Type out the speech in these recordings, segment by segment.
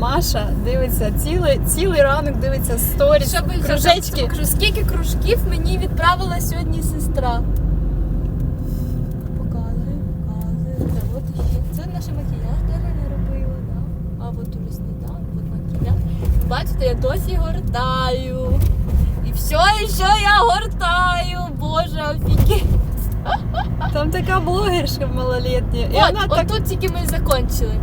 Маша дивиться цілий, цілий ранок дивиться сторіс, Щоб кружечки. щоб- Скільки кружків мені відправила сьогодні сестра. Показує, показує. От ще. Це наша макіяж Дарина робила, да? А от уже сніданок, от макіяж. Бачите, я досі гортаю. І все, і що я гортаю. Боже, офігеть. Там така блогерша малолітня. І От, вона от так, тут тільки ми закончили.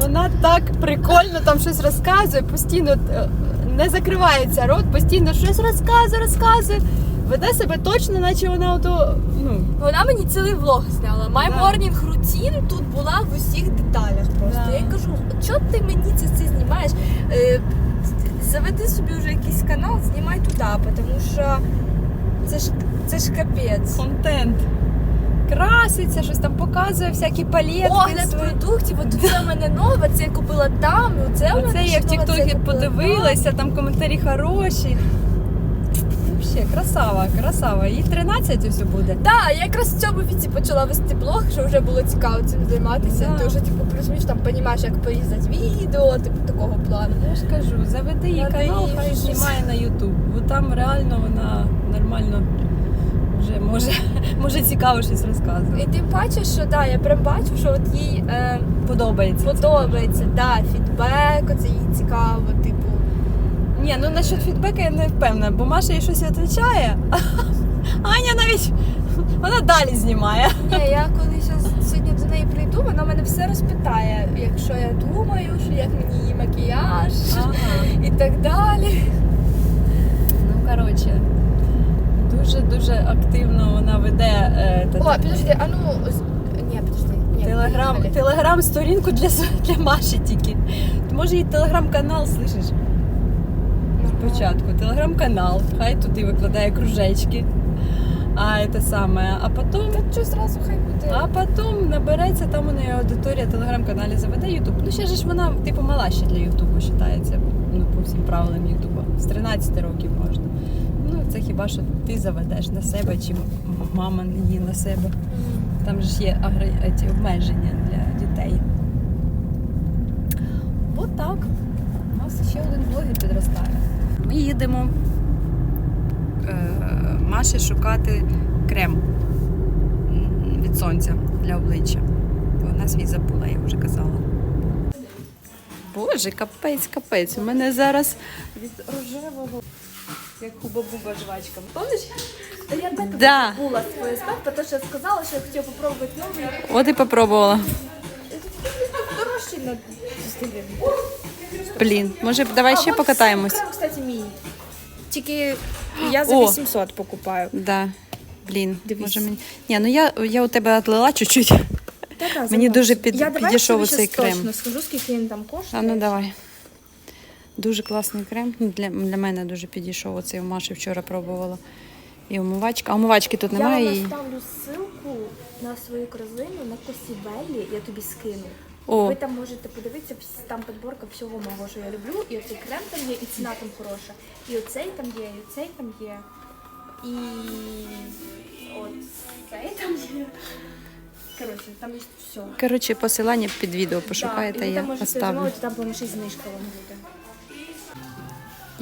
Вона так прикольно там щось розказує, постійно е, не закривається рот, постійно щось розказує, розказує. Веде себе точно, наче вона ото, ну, Вона мені цілий влог зняла. My Да. morning routine тут була в усіх деталях просто. Да. Я кажу, чого ти мені це, це знімаєш? Е, заведи собі вже якийсь канал, знімай туди, тому що це ж це ж капець. контент. Краситься, щось там показує, всякі палетки. Огляд свої. продуктів, от це в мене нове, це я купила там, це в мене я в Тіктокі подивилася, там коментарі хороші. Взагалі, красава, красава. Їй 13 ось буде. Так, я якраз в цьому віці почала вести блог, що вже було цікаво цим займатися. Да. Ти вже типу розумієш, там розумієш, як порізати відео, типу такого плану. Я ж кажу, заведи Надо канал, хай знімає на Ютуб. Бо там реально вона нормально вже може, може цікаво щось розказувати. І ти бачиш, що да, я прям бачу, що от їй е, Подобається. подобається, да, фідбек, оце їй цікаво, типу. Ні, ну насчет фідбека я не впевнена, бо Маша їй щось відповідає, а Аня навіть вона далі знімає. Ні, я коли щас сьогодні до неї прийду, вона мене все розпитає, якщо я думаю, що як мені її макіяж і так далі. Ну, коротше, дуже-дуже активно вона веде е, та- О, підожди, а ну. Ні, підожди. Ні, телеграм, поїхали. телеграм-сторінку для, для Маші тільки. Може їй телеграм-канал, слышиш? Спочатку телеграм-канал, хай туди викладає кружечки. А це саме, а потім, Та що зразу хай буде. а потім набереться там у неї аудиторія телеграм-каналі заведе Ютуб. Ну ще ж вона типу мала ще для Ютубу вважається, ну по всім правилам Ютуба. З 13 років можна. Це хіба що ти заведеш на себе, чи мама її на себе. Там же ж є ці обмеження для дітей. От так. У нас ще один блогер підростає. Ми їдемо е, Маші шукати крем від сонця для обличчя. Вона свій забула, я вже казала. Боже, капець, капець. У мене зараз від рожевого, як хуба-буба жвачка. Помниш? Та я де Да. була своє став, тому що я сказала, що я хотіла попробувати новий. От і попробувала. Дорожчий на 200 гривень. Блін, може, давай ще покатаємось. Крем, кстати, мій. Тільки я за О. 800 покупаю. Да. Блін, Дивись. може мені. Ні, ну я, я у тебе отлила чуть-чуть. Та-та, Мені замовчу. дуже під- я давай підійшов оцей щас крем. точно скажу, скільки він там коштує. А ну давай. Дуже класний крем. Ну, Для, для мене дуже підійшов. Оцей у Маші вчора пробувала. І умивачка. А умивачки тут немає. вам І... оставлю ссылку на свою корзину на Косібелі, я тобі скину. О, Ви там можете подивитися, там підборка всього мого, що я люблю. І оцей крем там є, і ціна там хороша. І оцей там є, і оцей там є. І оцей там є. Коротше, там є все. коротше, посилання під відео Да, пошукаєте, і ви я там можете поставлю. замовити, там по нашій знижка вам буде.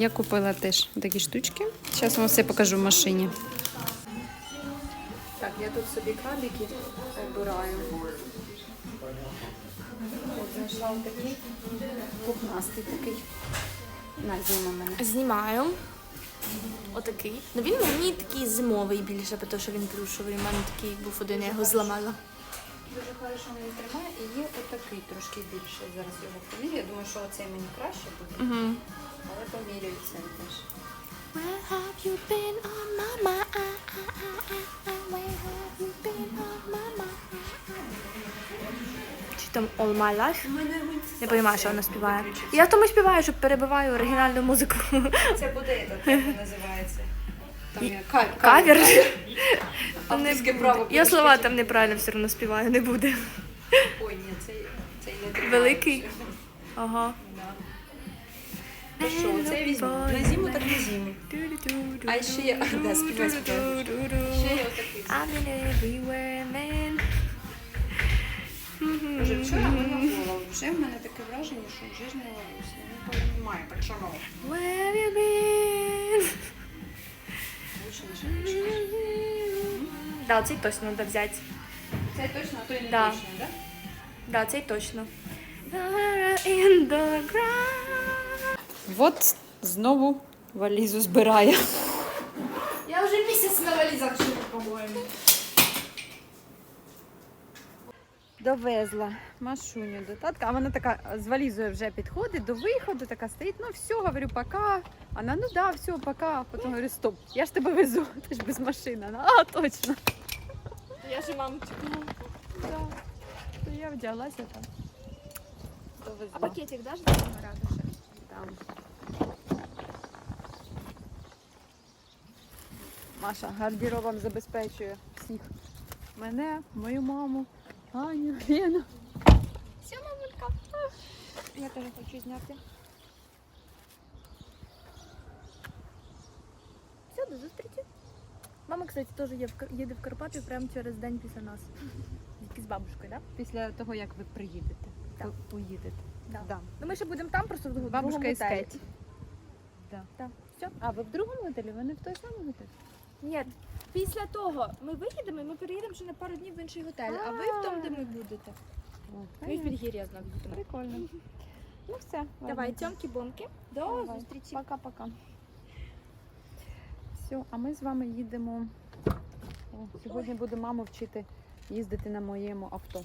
Я купила теж такі штучки. Зараз вам все покажу в машині. Так, я тут собі крабики обираю. От знайшла такий пухнастий такий. На, мене. Знімаю. Отакий. Ну він мені такий зимовий більше, тому що він плюшовий. У мене такий був один, я його зламала. Дуже хорошо він тримає і є отакий трошки більший. Зараз його помірю. Я думаю, що оцей мені краще буде, Угу. але поміряю цей теж. Where have you been on my mind? Where have you been on my? Чи там All My Life? Не розумію, що вона співає. Я тому співаю, що перебиваю оригінальну музику. Це буде як називається. Там є ка- Кавер. Авторське Не право. Я слова там неправильно все одно співаю, не буде. Ой, ні, цей, не тримає. Великий. Ага. Ну що, це візьму. На зиму так на зиму. А ще є... Да, співай, співай. Ще є отакий. I'm everywhere, man. Вже вчора мила голову. Вже в мене таке враження, що вже ж не ловлюся. Я не розумію, про що мова. Да, цей точно треба взяти. Це точно, а то й не Да. точно, так? Да, цей точно. In the ground. От знову валізу збирає. Я вже місяць на валізах живу, по-моєму. Довезла Машуню до татка, а вона така з валізою вже підходить до виходу, така стоїть, ну все, говорю, пока. Вона, ну да, все, пока. Потім говорю, стоп, я ж тебе везу, ти ж без машини. Вона, а, точно. Я ж маму чекала. Да. То я вдяглася там. Довезла. А пакетик даш до радуше? Там. Маша гардеробом забезпечує всіх. Мене, мою маму, Аню, Лену. Все, мамулька. Я теж хочу зняти. Все, до зустрічі. Мама, кстати, теж є в їде в Карпати прямо через день після нас. Тільки з бабушкою, так? Після того, як ви приїдете, ви поїдете. Да? Да. Ну ми ще будемо там просто в другому Бабушка і готелі. Да. Так. Все? А ви в другому готелі? Вони в той самий готель? Ні, після того ми виїдемо і ми переїдемо ще на пару днів в інший готель, а ви в тому, де ми будете. Ми в Бельгір'я знов їдемо. Прикольно. Ну все. Давай, тьомки-бомки. До зустрічі. Пока-пока. Все, а ми з вами їдемо. Сьогодні буду маму вчити їздити на моєму авто.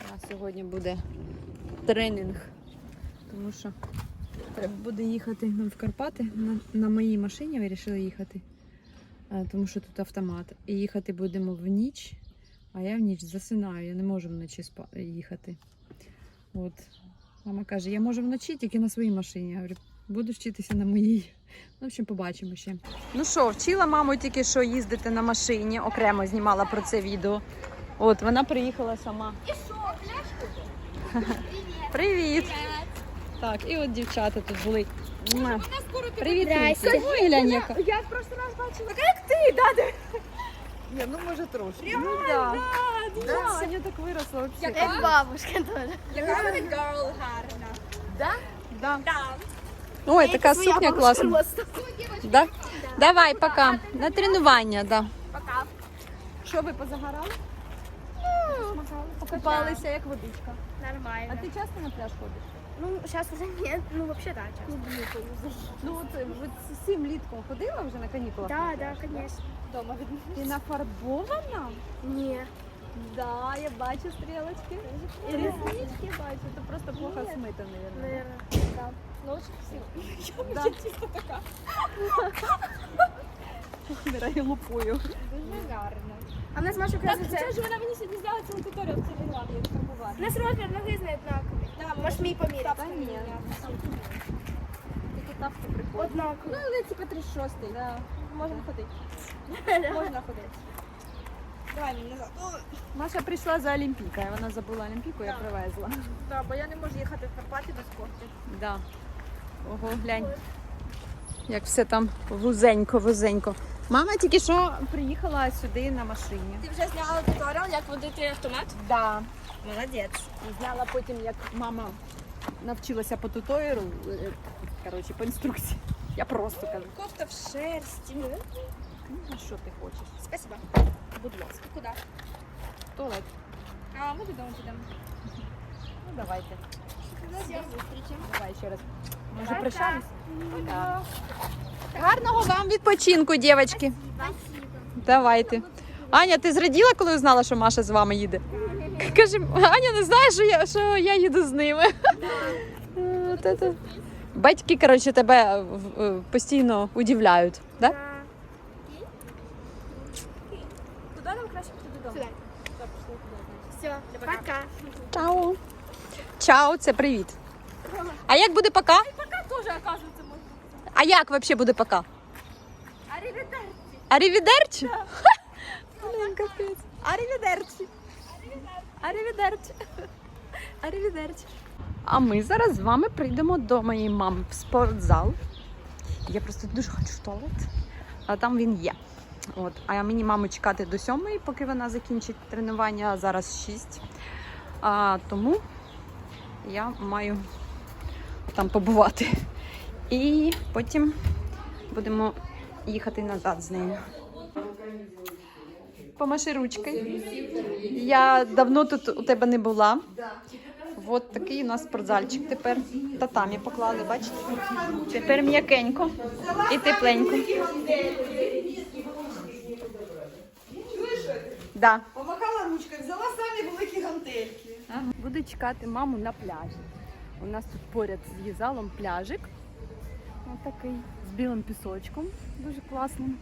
У нас сьогодні буде тренінг, тому що треба буде їхати ну, в Карпати. На, на моїй машині вирішили їхати, е, тому що тут автомат. І їхати будемо в ніч, а я в ніч засинаю, я не можу вночі їхати. От. Мама каже, я можу вночі тільки на своїй машині. Я говорю, буду вчитися на моїй. Ну, в общем, побачимо ще. Ну що, вчила маму тільки що їздити на машині, окремо знімала про це відео. От, вона приїхала сама. І що, Привіт! Так, і от дівчата тут були. Муа. скоро Привіт. Ой, глянь, яка. Я в прошлый раз бачила. Так як ти, да? Ні, ну може трошки. Ну, да. Да, Аня так виросла взагалі. Як бабушка теж. Яка вона girl гарна. Да? Да. Ой, така сукня класна. Да? Давай, пока. На тренування, да. Пока. Що ви позагорали? Покупалися, як водичка. Нормально. А ти часто на пляж ходиш? Ну, сейчас уже нет. Ну, вообще, да, часто. Ну от е, ви з цим літком ходила вже на канікулах? Да, пляж? конечно. Дома Ти нафарбована? Ні. Да, я бачу стрілочки. І реснички бачу. Це просто плохо Ні. мабуть. Наверное, да. Ну, лучше всего. Да. Вмирає лупою. Дуже гарно. А в нас Маша оказывается... Це ж вона мені сьогодні зняла цілу туторіал, це не ладно, як. У нас розмір ноги знає однаковий. Да, Можеш мій поміряти. Та ні. Такі тапки прикольні. Однаковий. Ну, але типа 36 да. Можна ходити. Можна ходити. Давай мені назад. Маша прийшла за Олімпійкою, вона забула Олімпійку, я Так. привезла. Да, бо я не можу їхати в Карпати без кофти. Да. Ого, глянь. Як все там вузенько, вузенько. Мама тільки що приїхала сюди на машині. Ти вже зняла туторіал, як водити автомат? Да. Молодець. І Зняла потім, як мама навчилася по туторіалу, е, коротше, по інструкції. Я просто кажу, Кофта в шерсті. ну а що ти хочеш? Спасибо. Будь ласка. Куди? В туалет. А, ми додому підемо. Ну давайте. Зустрічі. Давай ще раз. Ми вже прощались? Пока. Гарного вам відпочинку, дівчатки. Давайте. Аня, ти зраділа, коли узнала, що Маша з вами їде? Каже, Аня не знає, що я, що я їду з ними. От это. Батьки, коротше, тебе е, постійно удивляють. Да? Куди нам краще піти додому? Все, пока. Чао. Чао, це привіт. А як буде пока? Пока теж, оказується, можна. А як взагалі буде пока? Арівідерчі? Блін, капець. Арівідерчі. Арівідерчі. Арівідерчі. А ми зараз з вами прийдемо до моєї мами в спортзал. Я просто дуже хочу в туалет, а там він є. От. А мені маму чекати до сьомої, поки вона закінчить тренування, а зараз шість. А тому я маю там побувати. І потім будемо їхати назад з нею. Помаши ручкою. Я давно тут у тебе не була. От такий у нас спортзальчик тепер. Татамі поклали, бачите? Тепер м'якенько і тепленько. Да. Помахала ручкою, взяла самі великі гантельки. Буду чекати маму на пляжі. У нас тут поряд з їзалом пляжик. Ось такий з білим пісочком, дуже класним.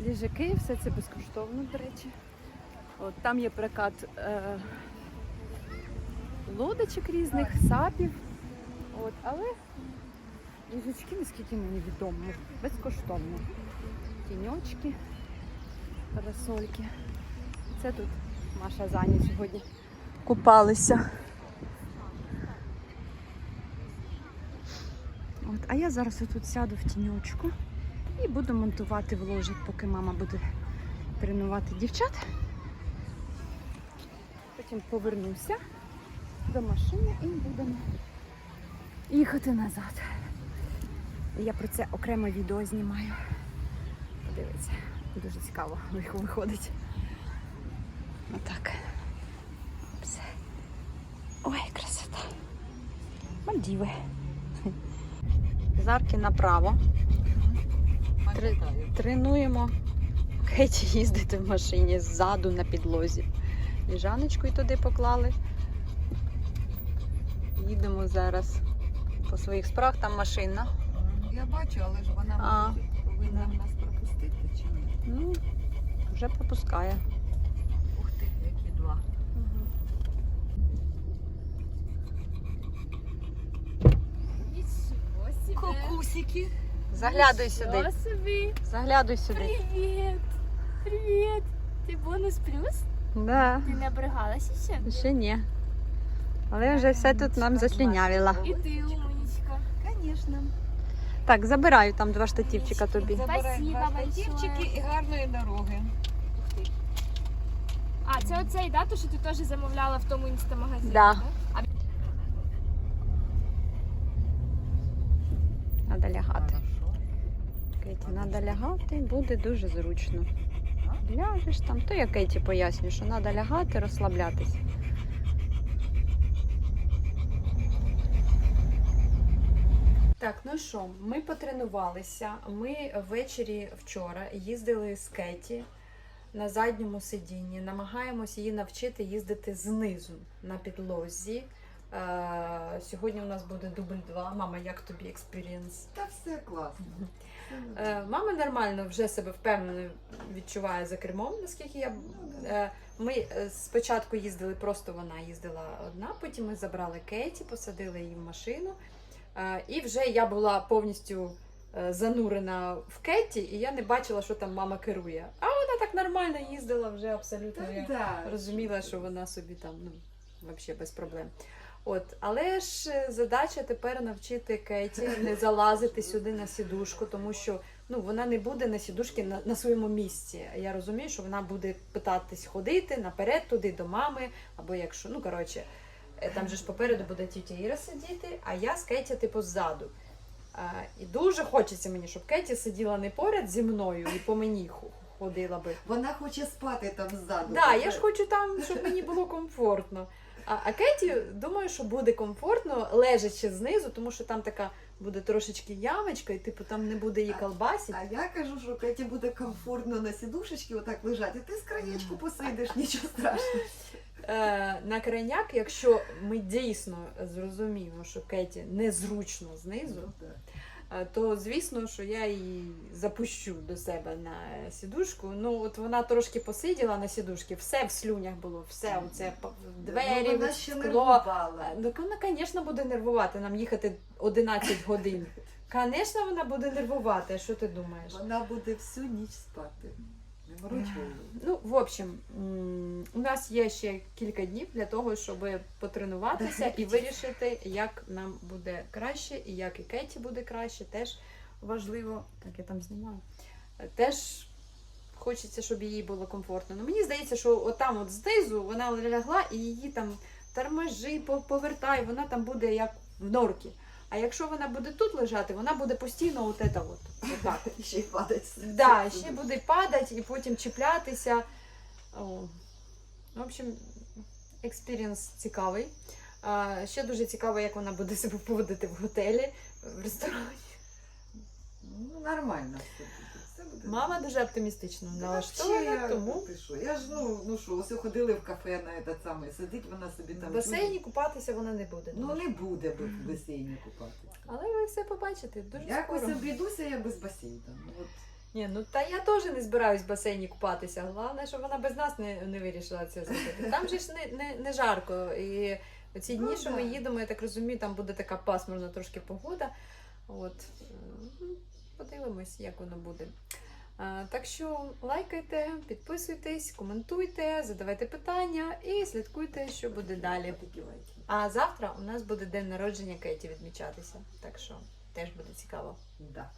Ліжаки, все це безкоштовно, до речі. От, там є прокат е, лодочок різних, сапів. От, але ліжачки, наскільки мені відомо, безкоштовно. Тіньочки, парасольки. Це тут Маша Заня сьогодні купалися. От, а я зараз тут сяду в тіньочку і буду монтувати вложик, поки мама буде тренувати дівчат. Потім повернуся до машини і будемо їхати назад. Я про це окреме відео знімаю. Подивіться, дуже цікаво виходить. Отак. Все. Ой, красота. Мальдіви. Зарки направо. Тре- Тренуємо Кеті їздити в машині ззаду на підлозі. Ліжаночку і туди поклали. Їдемо зараз по своїх справах, там машина. Я бачу, але ж вона А. повинна нас пропустити чи ні? Ну, вже пропускає. Ух ти, які два. Нічого собі. Кокусики. Заглядуй сюди. собі. Заглядуй сюди. Привіт. Привіт. Ти бонус плюс? Да. Ти не обригалася ще? Ще ні. Але вже все тут нам заслінявила. І ти, умничка. Звісно. Так, забираю там два штативчика тобі. Спасибо большое. штативчики і гарної дороги. А, це оцей, да, то, що ти теж замовляла в тому інстамагазині? Да. А Треба лягати. Хорошо. Кейті, треба лягати, буде дуже зручно. Ляжеш там, то я Кейті поясню, що треба лягати, розслаблятися. Так, ну що, ми потренувалися. Ми ввечері вчора їздили з Кеті на задньому сидінні. Намагаємось її навчити їздити знизу на підлозі. Е, сьогодні у нас буде дубль 2. Мама, як тобі експірієнс? Та все класно. Е, Мама нормально вже себе впевнено відчуває за кермом, наскільки я. Е, Ми е, спочатку їздили, просто вона їздила одна, потім ми забрали Кейті, посадили її в машину. І вже я була повністю занурена в Кеті, і я не бачила, що там мама керує. А вона так нормально їздила вже абсолютно. Я да. розуміла, що вона собі там ну, взагалі без проблем. От, але ж е, задача тепер навчити Кеті не залазити сюди на сідушку, тому що ну, вона не буде на сідушці на, на своєму місці. Я розумію, що вона буде питатись ходити наперед туди до мами, або якщо, ну коротше, е, там же ж попереду буде тітя Іра сидіти, а я з Кеті, типу, ззаду. А, і дуже хочеться мені, щоб Кеті сиділа не поряд зі мною і по мені ходила би. Вона хоче спати там ззаду. Да, я ж хочу там, щоб мені було комфортно. А, а Кеті, думаю, що буде комфортно, лежачи знизу, тому що там така буде трошечки ямочка, і типу там не буде її колбасити. А я кажу, що Кеті буде комфортно на сідушечці отак лежати. Ти з краєчку посидиш, нічого страшного. Е, на крайняк, якщо ми дійсно зрозуміємо, що Кеті незручно знизу, Ну, то звісно, що я її запущу до себе на сідушку. Ну, от вона трошки посиділа на сідушці, все в слюнях було, все оце п- двері, Ну, вона ще скло. нервувала. Ну, вона, звісно, буде нервувати нам їхати 11 годин. Звісно, вона буде нервувати. Що ти думаєш? Вона буде всю ніч спати. Не. Ну, в общем, у нас є ще кілька днів для того, щоб потренуватися і вирішити, як нам буде краще, і як і Кеті буде краще. Теж важливо. Так, я там знімаю. Теж хочеться, щоб їй було комфортно. Ну, мені здається, що отам от знизу вона лягла і її там торможи, по- повертай, вона там буде як в норці. А якщо вона буде тут лежати, вона буде постійно от це от, отак. Ще й падать. Да, ще буде падати і потім чіплятися. О. В общем, експірієнс цікавий. А, ще дуже цікаво, як вона буде себе поводити в готелі, в ресторані. Ну, нормально Мама дуже оптимістично налаштована, тому Ти що? Я ж ну, ну що, ось ходили в кафе на этот самий, сидить вона собі там. в басейні купатися вона не буде. Ну не буде в басейні купати. Але ви все побачите дуже Якось скоро. обійдуся я без басейну. От. Ні, ну та я теж не збираюсь в басейні купатися. Головне, щоб вона без нас не, не вирішила це зробити. Там же ж не, не, не жарко. І ці дні, Ну, що да. ми їдемо, я так розумію, там буде така пасмурна трошки погода. От подивимось, як воно буде. А, так що лайкайте, підписуйтесь, коментуйте, задавайте питання і слідкуйте, що буде далі. А завтра у нас буде день народження Кеті відмічатися. Так що теж буде цікаво.